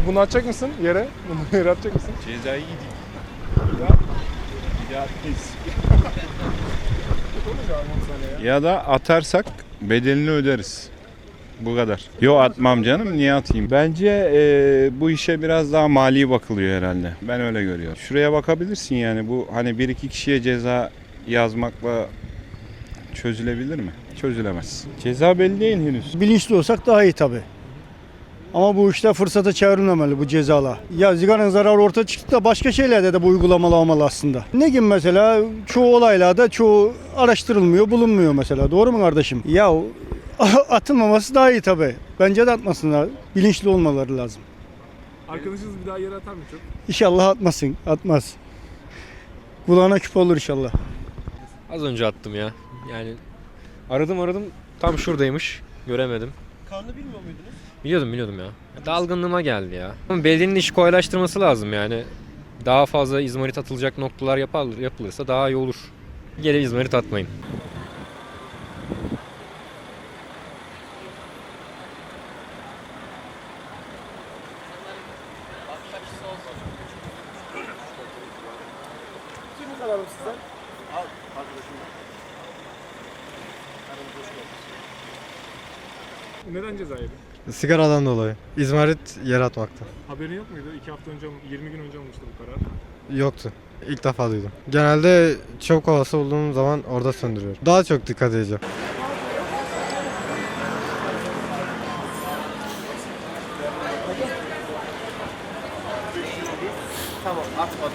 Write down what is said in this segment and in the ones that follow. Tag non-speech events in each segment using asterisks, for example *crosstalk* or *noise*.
Abi bunu atacak mısın yere? *laughs* Bunu yere atacak mısın? Cezayı yedik. Ya. Ya saniye *laughs* ya. Da atarsak bedelini öderiz. Bu kadar. Yo atmam canım niye atayım? Bence e, bu işe biraz daha mali bakılıyor herhalde. Ben öyle görüyorum. Şuraya bakabilirsin yani bu hani bir iki kişiye ceza yazmakla çözülebilir mi? Çözülemez. Ceza belli değil henüz. Bilinçli olsak daha iyi tabi. Ama bu işte fırsata çevrilmemeli bu cezalar. Ya sigaranın zararı ortaya çıktı da başka şeylerde de bu uygulamalı olmalı aslında. Ne gibi mesela çoğu olaylarda çoğu araştırılmıyor, bulunmuyor mesela. Doğru mu kardeşim? Ya *laughs* atılmaması daha iyi tabi. Bence de atmasınlar. Bilinçli olmaları lazım. Arkadaşınız bir daha yere atar mı çok? İnşallah atmasın. Atmaz. Kulağına küp olur inşallah. Az önce attım ya. Yani aradım aradım tam şuradaymış. Göremedim. Kanunu bilmiyor muydunuz? Biliyordum biliyordum ya. Dalgınlığıma geldi ya. Ama belediyenin işi kolaylaştırması lazım yani. Daha fazla izmarit atılacak noktalar yapar, yapılırsa daha iyi olur. Gene izmarit atmayın. Kimlik alalım sizden. Neden ceza yedi? Sigaradan dolayı. İzmarit yer atmakta. Haberin yok muydu? 2 hafta önce, 20 gün önce olmuştu bu karar. Yoktu. İlk defa duydum. Genelde çok olası olduğum zaman orada söndürüyorum. Daha çok dikkat edeceğim. Tamam atmadı.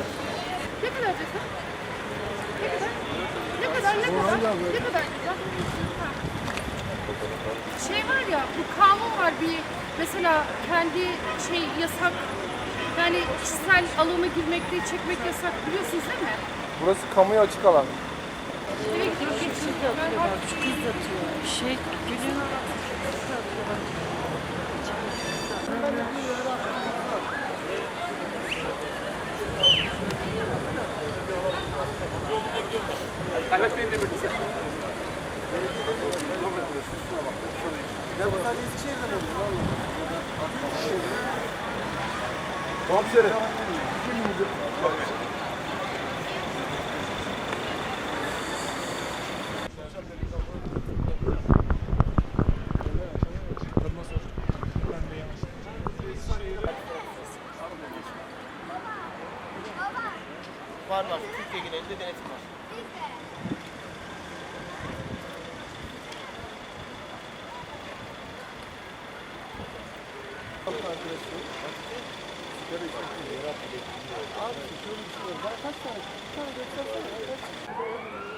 Ne kadar ceza? Ne kadar? Ne kadar? Ne kadar? Ne kadar ceza? Şey var ya, bu kanun var bir mesela kendi şey yasak yani kişisel alana girmekte çekmek yasak biliyorsunuz değil mi? Burası kamuya açık alan. Eve gidip geçiyor. Şey günün Komiserim. Var var. Türkiye genelinde denetim var. Onun adresi. Sigara içmek için yaratmıyor. Abi şöyle bir şey var. Kaç tane? Bir tane göstersene.